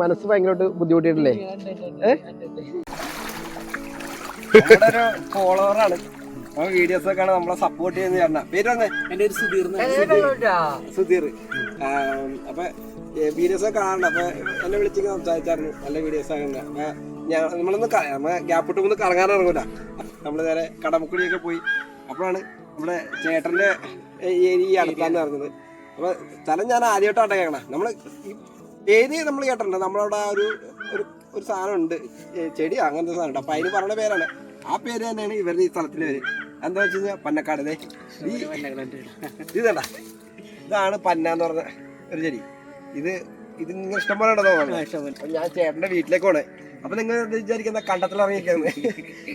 മനസ്സ് ഭയങ്കരമായിട്ട് ബുദ്ധിമുട്ടിയിട്ടില്ലേ? ഫോളോവറാണ് വീഡിയോസ് ഒക്കെ ആണ്. നമ്മളെ സപ്പോർട്ട് ചെയ്യുന്ന ചേട്ടനാ. പേര് വന്നേ എന്റെ ഒരു സുധീർ സുധീർ. അപ്പൊ വീഡിയോസ് ഒക്കെ കാണണ്ട അപ്പൊ എന്നെ വിളിച്ചൊക്കെ സംസാരിച്ചായിരുന്നു. നല്ല വീഡിയോസ് ഒക്കെ അപ്പൊ നമ്മളൊന്ന് ക- നമ്മ ഗ്യാപ്പ് ഇട്ട് ഒന്ന് കറങ്ങാൻ ഇറങ്ങൂല. നമ്മൾ നേരെ കടമക്കുടിയൊക്കെ പോയി. അപ്പോഴാണ് നമ്മുടെ ചേട്ടന്റെ ഏരിയ ഈ അടുത്താന്ന് പറഞ്ഞത്. അപ്പൊ സ്ഥലം ഞാൻ ആദ്യമായിട്ടാട്ടെ കേൾക്കണം. നമ്മൾ പേര് നമ്മൾ കേട്ടിട്ടുണ്ട്? നമ്മളവിടെ ഒരു ഒരു ഒരു സാധനം ഉണ്ട് ചെടി അങ്ങനത്തെ സാധനം ഉണ്ട് അപ്പൊ അതിന് പറഞ്ഞ പേരാണ്. ആ പേര് തന്നെയാണ് ഇവരുടെ ഈ സ്ഥലത്തിന്റെ പേര്. എന്താ വെച്ച് കഴിഞ്ഞാൽ പന്നക്കാട് ഇതണ്ട. ഇതാണ് പന്ന എന്ന് പറഞ്ഞ ഒരു ചെടി. ഇത് ഇത് നിങ്ങൾ ഇഷ്ടംപോലെ പോലെ ഉണ്ടോ ഞാൻ ചേട്ടന്റെ വീട്ടിലേക്ക് പോണേ അപ്പൊ നിങ്ങൾ എന്താ വിചാരിക്കുന്ന? കണ്ടത്തിൽ ഇറങ്ങിയിരിക്കുന്നത്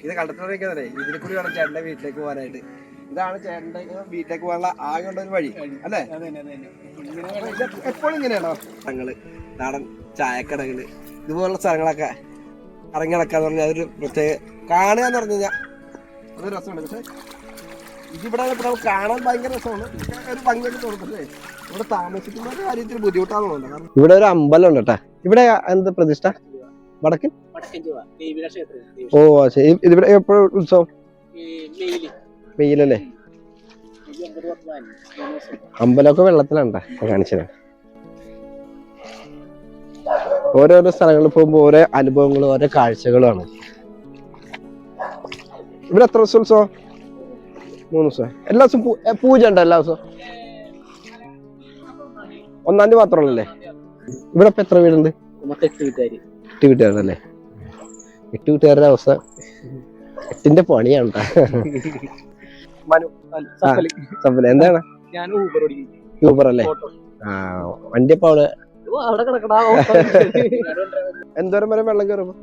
ഇത് കണ്ടത്തിൽ ഇറങ്ങിക്കുന്നതേ ഇതിനെ കൂടി വേണം ചേട്ടന്റെ വീട്ടിലേക്ക് പോകാനായിട്ട്. ഇതാണ് ചേട്ടന്റെ വീട്ടിലേക്ക് പോകാനുള്ള ആകെ ഉള്ള ഒരു വഴി. അല്ലേ? എപ്പോഴും ഇങ്ങനെയാണോ? സ്ഥലങ്ങൾ നാടൻ ചായക്കടകൾ ഇതുപോലുള്ള സ്ഥലങ്ങളൊക്കെ ഇറങ്ങി നടക്കാന്ന് പറഞ്ഞാൽ അതൊരു പ്രത്യേക കാണുക എന്ന് പറഞ്ഞു കഴിഞ്ഞാൽ അതൊരു രസമാണ്. പക്ഷെ ഇതിവിടെ ഇപ്പൊ നമുക്ക് കാണാൻ ഭയങ്കര രസമാണ്. ഒരു ഭംഗിയൊക്കെ തോന്നുന്നല്ലേ ഇവിടെ താമസിക്കുന്ന കാര്യത്തിൽ ബുദ്ധിമുട്ടാണെന്ന് തോന്നുന്നത് ഇവിടെ ഒരു അമ്പലം ഉണ്ട് കേട്ടാ. ഇവിടെ എന്താ പ്രതിഷ്ഠ? വടക്കൻ? ഓ ശരി. ഇതിവിടെ എപ്പോഴും ഉത്സവം? മെയിൽ. മെയിലല്ലേ? അമ്പലമൊക്കെ വെള്ളത്തിലുണ്ടാ കാണിച്ചത്. ഓരോരോ സ്ഥലങ്ങളിൽ പോകുമ്പോൾ ഓരോ അനുഭവങ്ങളും ഓരോ കാഴ്ചകളുമാണ്. ഇവിടെ എത്ര ദിവസം ഉത്സവം? മൂന്ന് ദിവസം. എല്ലാ ദിവസവും പൂജ ഉണ്ടോ എല്ലാ ദിവസവും? ഒന്നാം തീയതി മാത്രമല്ലേ ഇവിടെ ഇപ്പൊ എത്ര വീടുണ്ട്? എട്ട് വീട്ടുകാരല്ലേ? എട്ട് വീട്ടുകാരുടെ അവസ്ഥ. എട്ടിന്റെ പണിയാണ് എന്താണ്? ഞാൻ ഊബർ ഊബർ അല്ലേ? ആ വണ്ടി അവിടെ? ഓ, അവിടെ കിടക്കടാ എന്തോരം വരെ വെള്ളം കയറുമ്പോ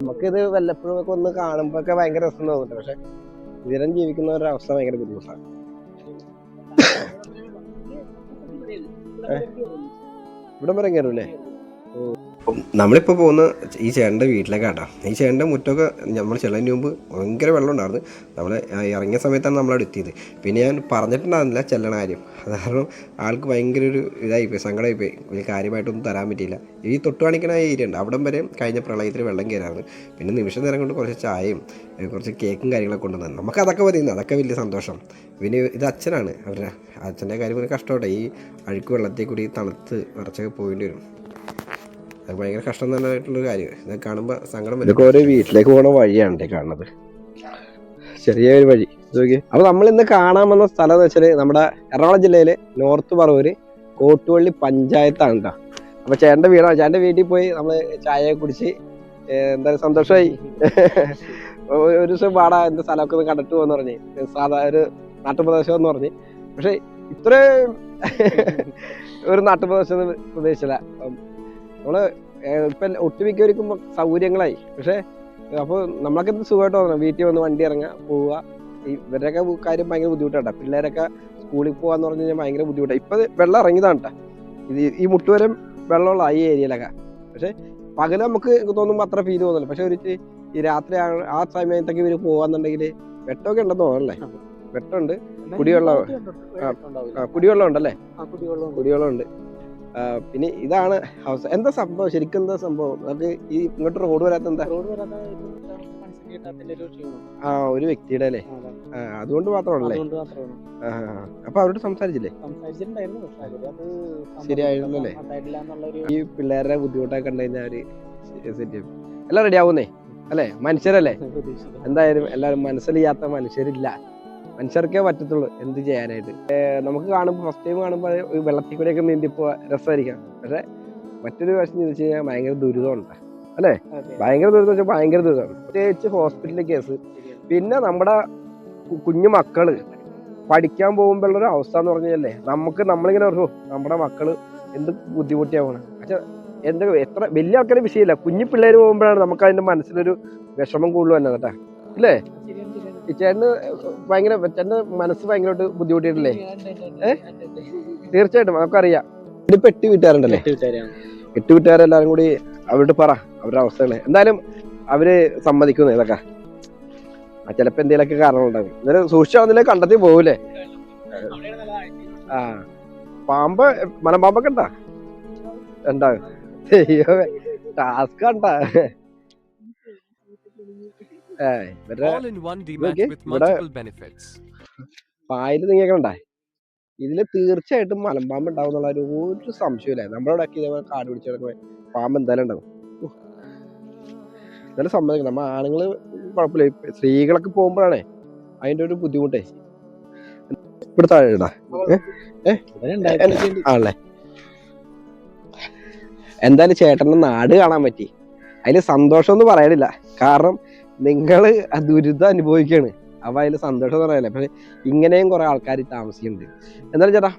നമുക്കിത് വല്ലപ്പോഴും ഒക്കെ ഒന്ന് കാണുമ്പോ ഒക്കെ ഭയങ്കര രസം തോന്നുന്നുണ്ട്. പക്ഷെ ഇതിലും ജീവിക്കുന്ന ഒരു അവസ്ഥ ഭയങ്കര ബുദ്ധിമുട്ടാണ്. ഇവിടെ വരെ നമ്മളിപ്പോൾ പോകുന്ന ഈ ചേട്ടന്റെ വീട്ടിലേക്കാട്ടോ. ഈ ചേട്ടന്റെ മുറ്റമൊക്കെ നമ്മൾ ചെല്ലതിന് മുമ്പ് ഭയങ്കര വെള്ളം ഉണ്ടായിരുന്നു നമ്മൾ ഇറങ്ങിയ സമയത്താണ് നമ്മളവിടെ എത്തിയത്. പിന്നെ ഞാൻ പറഞ്ഞിട്ടുണ്ടായിരുന്നില്ല ചെല്ലണ കാര്യം. കാരണം ആൾക്ക് ഭയങ്കര ഒരു ഇതായിപ്പോയി സങ്കടമായിപ്പോയി. വലിയ കാര്യമായിട്ടൊന്നും തരാൻ പറ്റിയില്ല. ഈ തൊട്ട് കാണിക്കുന്ന ഏരിയ ഉണ്ട്. അവിടം വരെ കഴിഞ്ഞ പ്രളയത്തിൽ വെള്ളം കയറായിരുന്നു പിന്നെ നിമിഷ നേരം കൊണ്ട് കുറച്ച് ചായയും കുറച്ച് കേക്കും കാര്യങ്ങളൊക്കെ കൊണ്ടുവന്നു നമുക്ക് അതൊക്കെ പറയുന്നത് അതൊക്കെ വലിയ സന്തോഷം. പിന്നെ ഇത് അച്ഛനാണ്. അവരുടെ അച്ഛന്റെ കാര്യം ഒരു ഈ അഴുക്ക് വെള്ളത്തിൽ കൂടി തണുത്ത് വിറച്ചൊക്കെ പോകേണ്ടി വരും. അത് ഭയങ്കര കഷ്ടം തന്നെയായിട്ടുള്ള കാര്യം ഇത് കാണുമ്പോൾ സങ്കടം ഇതൊക്കെ ഓരോ വീട്ടിലേക്ക് പോണ വഴിയാണ് കാണുന്നത്. ചെറിയൊരു വഴി. നോക്കി അപ്പൊ നമ്മൾ ഇന്ന് കാണാൻ വന്ന സ്ഥലം എന്ന് വെച്ചാൽ നമ്മുടെ എറണാകുളം ജില്ലയിലെ നോർത്ത് പറവൂര് കോട്ടുവള്ളി പഞ്ചായത്താണ് കേട്ടോ. അപ്പൊ ചേട്ടന്റെ വീടാണ്. ചേട്ടന്റെ വീട്ടിൽ പോയി നമ്മൾ ചായ കുടിച്ച് എന്തായാലും സന്തോഷമായി. ഒരു ദിവസം പാടാ എന്റെ സ്ഥലമൊക്കെ ഒന്ന് കണ്ടിട്ട് പോന്ന് പറഞ്ഞ്. സാധാ ഒരു നാട്ടുപ്രദേശം എന്ന് പറഞ്ഞ്. പക്ഷെ ഇത്രയും ഒരു നാട്ടുപ്രദേശം പ്രതീക്ഷിച്ചില്ല നമ്മൾ ഇപ്പൊ ഒട്ടുമിക്ക ഒട്ടുമിക്കവർക്കും സൗകര്യങ്ങളായി. പക്ഷെ അപ്പൊ നമ്മളൊക്കെ സുഖമായിട്ട്? തോന്നണം വീട്ടിൽ വന്ന് വണ്ടി ഇറങ്ങുക പോവുക. ഇവരൊക്കെ ഇവരുടെയൊക്കെ കാര്യം ഭയങ്കര ബുദ്ധിമുട്ടാണ്. പിള്ളേരൊക്കെ സ്കൂളിൽ പോവാന്ന് പറഞ്ഞു കഴിഞ്ഞാൽ ഭയങ്കര ബുദ്ധിമുട്ടാണ്. ഇപ്പൊ വെള്ളം ഇറങ്ങിയതാണ്. ഇത് ഈ മുട്ടുവരം വെള്ളമുള്ള ഈ ഏരിയയിലൊക്കെ. പക്ഷെ പകൽ നമുക്ക് തോന്നുമ്പോൾ അത്ര ഫീൽ തോന്നില്ല പക്ഷെ ഒരു ഈ രാത്രി ആ- സമയത്തൊക്കെ ഇവർ പോവാന്നുണ്ടെങ്കിൽ വെട്ടമൊക്കെ ഉണ്ടെന്ന് തോന്നല്ലേ വെട്ടമുണ്ട്. കുടിവെള്ളം കുടിവെള്ളം ഉണ്ടല്ലേ? കുടിവെള്ളം ഉണ്ട്. പിന്നെ ഇതാണ് അവസ്ഥ എന്താ സംഭവം? ശരിക്കും എന്താ സംഭവം? നമുക്ക് ഈ ഇങ്ങോട്ട് റോഡ് വരാത്ത എന്താ? ആ ഒരു വ്യക്തിയുടെ അല്ലേ? അതുകൊണ്ട് മാത്രമാണല്ലേ. അപ്പൊ അവരോട് സംസാരിച്ചില്ലേ? അത് ശരിയായിരുന്നല്ലേ? ഈ പിള്ളേരുടെ ബുദ്ധിമുട്ടൊക്കെ കണ്ടുകഴിഞ്ഞാൽ അവർ സെറ്റ് ചെയ്യും എല്ലാം റെഡി ആവുന്നേ? അല്ലേ? മനുഷ്യരല്ലേ? എന്തായാലും എല്ലാവരും മനസ്സിലില്ലാത്ത മനുഷ്യരില്ല. മനുഷ്യർക്കേ പറ്റത്തുള്ളൂ എന്ത് ചെയ്യാനായിട്ട്. നമുക്ക് കാണുമ്പോൾ ഫസ്റ്റ് ടൈം കാണുമ്പോൾ ഒരു വെള്ളത്തിൽ കൂടെയൊക്കെ നീന്തിപ്പോ രസമായിരിക്കാം. പക്ഷെ മറ്റൊരു വശം ചോദിച്ചു കഴിഞ്ഞാൽ ഭയങ്കര ദുരിതമുണ്ട്. അല്ലേ? ഭയങ്കര ദുരിതം വെച്ചാൽ ഭയങ്കര ദുരിതമാണ്. പ്രത്യേകിച്ച് ഹോസ്പിറ്റലിലെ കേസ് പിന്നെ നമ്മുടെ കുഞ്ഞു മക്കൾ പഠിക്കാൻ പോകുമ്പോഴുള്ള ഒരു അവസ്ഥ എന്ന് പറഞ്ഞല്ലേ നമുക്ക് നമ്മളിങ്ങനെ ഓർക്കും നമ്മുടെ മക്കൾ എന്ത് ബുദ്ധിമുട്ടിയാവണം പക്ഷെ എന്ത് എത്ര വലിയ ആൾക്കാരെ വിഷയമില്ല. കുഞ്ഞു പിള്ളേർ പോകുമ്പോഴാണ് നമുക്ക് അതിന്റെ മനസ്സിലൊരു വിഷമം കൂടുതൽ വന്നത് കേട്ടാ. ഈ ചേട്ടന് ഭയങ്കര ചേട്ടന്റെ മനസ്സ് ഭയങ്കരമായിട്ട് ബുദ്ധിമുട്ടിയിട്ടില്ലേ? ഏഹ് തീർച്ചയായിട്ടും നമുക്കറിയാം. ഇതിപ്പോ എട്ട് വീട്ടുകാരുണ്ടല്ലേ? എട്ട് വീട്ടുകാരെല്ലാരും കൂടി അവരോട് പറ അവരുടെ അവസ്ഥകൾ. എന്തായാലും അവർ സമ്മതിക്കുന്നു ഇതൊക്കെ. ആ ചിലപ്പോ എന്തെങ്കിലുമൊക്കെ കാരണങ്ങളുണ്ടാകും എന്നാലും സൂക്ഷിച്ചാണെന്നില്ല കണ്ടെത്തി പോകൂലേ. ആ. പാമ്പ് മലമ്പാമ്പൊക്കെ ഉണ്ടാ? ഉണ്ടാകും ടാസ്ക് ഉണ്ടാ ഏ ഇവരുടെ All in one demat Okay, with ഇവിടെ- multiple benefits. പായൽ നീങ്ങണ്ട ഇതിൽ തീർച്ചയായിട്ടും മലമ്പാമ്പ് ഉണ്ടാവും എന്നുള്ള ഒരു ഒരു സംശയമില്ല നമ്മുടെ ഇവിടെ ഒക്കെ ഇതേപോലെ കാട് പിടിച്ച് കിടക്കുന്ന പാമ്പ് എന്തായാലും ഉണ്ടാവും. ഉഹ്. എന്നാലും സമ്മതിക്കണം നമ്മ ആണുങ്ങൾ കുഴപ്പമില്ല. ഇപ്പൊ സ്ത്രീകളൊക്കെ പോകുമ്പോഴാണേ അതിന്റെ ഒരു ബുദ്ധിമുട്ടേ. ഇവിടെ താഴെ ഇടാ. ആണല്ലേ? എന്തായാലും ചേട്ടന്റെ നാട് കാണാൻ പറ്റി. അതിൽ സന്തോഷം ഒന്നും പറയാനില്ല കാരണം നിങ്ങൾ ആ ദുരിതം അനുഭവിക്കാണ്. അപ്പൊ അതിൽ സന്തോഷം പറയാനില്ല. പക്ഷെ ഇങ്ങനെയും കുറെ ആൾക്കാർ താമസിക്കുന്നുണ്ട്. എന്തായാലും ചേട്ടാ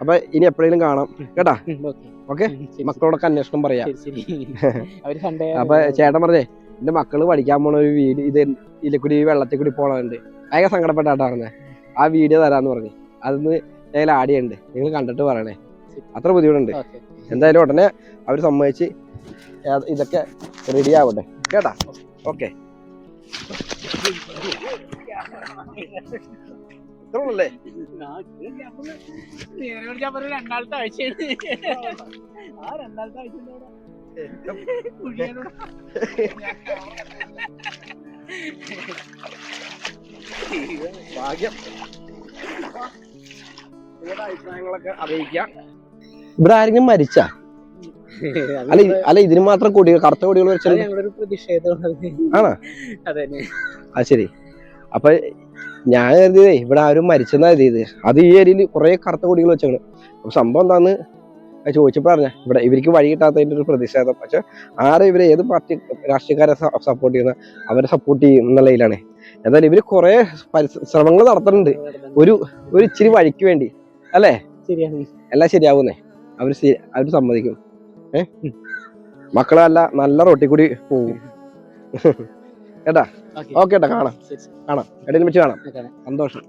അപ്പൊ ഇനി എപ്പോഴെങ്കിലും കാണാം. കേട്ടാ. ഓക്കെ. മക്കളോടൊക്കെ അന്വേഷണം പറയാം. അപ്പൊ ചേട്ടൻ പറഞ്ഞേ എന്റെ മക്കൾ പഠിക്കാൻ പോണ ഒരു വീട് ഇത് ഇലക്കുടി കൂടി വെള്ളത്തിൽ കൂടി പോണുണ്ട് ഭയങ്കര സങ്കടപ്പെട്ടാട്ടാ പറഞ്ഞേ. ആ വീഡിയോ തരാന്ന് പറഞ്ഞു. അതൊന്ന് ഞാൻ ആടിയുണ്ട്. നിങ്ങൾ കണ്ടിട്ട് പറയണേ. അത്ര ബുദ്ധിമുട്ടുണ്ട്. എന്തായാലും ഉടനെ അവർ സമ്മതിച്ച് ഇതൊക്കെ റെഡി ആവട്ടെ. കേട്ടാ? ഓക്കെ. ഇത്രയുള്ളല്ലേ? രണ്ടാമത്തെ ആഴ്ചയാണ് ആ രണ്ടാമത്തെ ആഴ്ച ഭാഗ്യം. നിങ്ങളുടെ അഭിപ്രായങ്ങളൊക്കെ അറിയിക്കാം. ഇവിടെ ആരെങ്കിലും മരിച്ച? അല്ല അല്ല ഇതിന് മാത്രം കൊടികൾ കറുത്ത കൊടികൾ ആണോ? അതെ ശരി. അപ്പൊ ഞാൻ കരുതിയതേ ഇവിടെ ആരും മരിച്ചെന്നാ കരുതിയത്. അത് ഈ ഏരിയയിൽ കുറെ കറുത്ത കൊടികൾ വെച്ചാണ് അപ്പൊ സംഭവം എന്താന്ന് ചോദിച്ചപ്പോ പറഞ്ഞ ഇവിടെ ഇവർക്ക് വഴി കിട്ടാത്തതിന്റെ ഒരു പ്രതിഷേധം. പക്ഷെ ആരെ ഇവരെ ഏത് പാർട്ടി രാഷ്ട്രീയക്കാരെ സപ്പോർട്ട് ചെയ്യുന്ന അവരെ സപ്പോർട്ട് ചെയ്യും എന്നുള്ളതിലാണ് എന്തായാലും ഇവർ കുറെ ശ്രമങ്ങൾ നടത്തുന്നുണ്ട് ഒരു ഒരു ഇച്ചിരി വഴിക്ക് വേണ്ടി. അല്ലേ? ശരിയാണ്. എല്ലാം ശരിയാവുന്നേ. അവർ അവർ സമ്മതിക്കും. ഏ? മക്കളല്ല നല്ല റോട്ടിൽ കൂടി പോവും. കേട്ടാ? ഓക്കെ. ഓക്കെ ഏട്ടാ കാണാം. കാണാം. എടയിൽ വെച്ച് കാണാം. സന്തോഷം.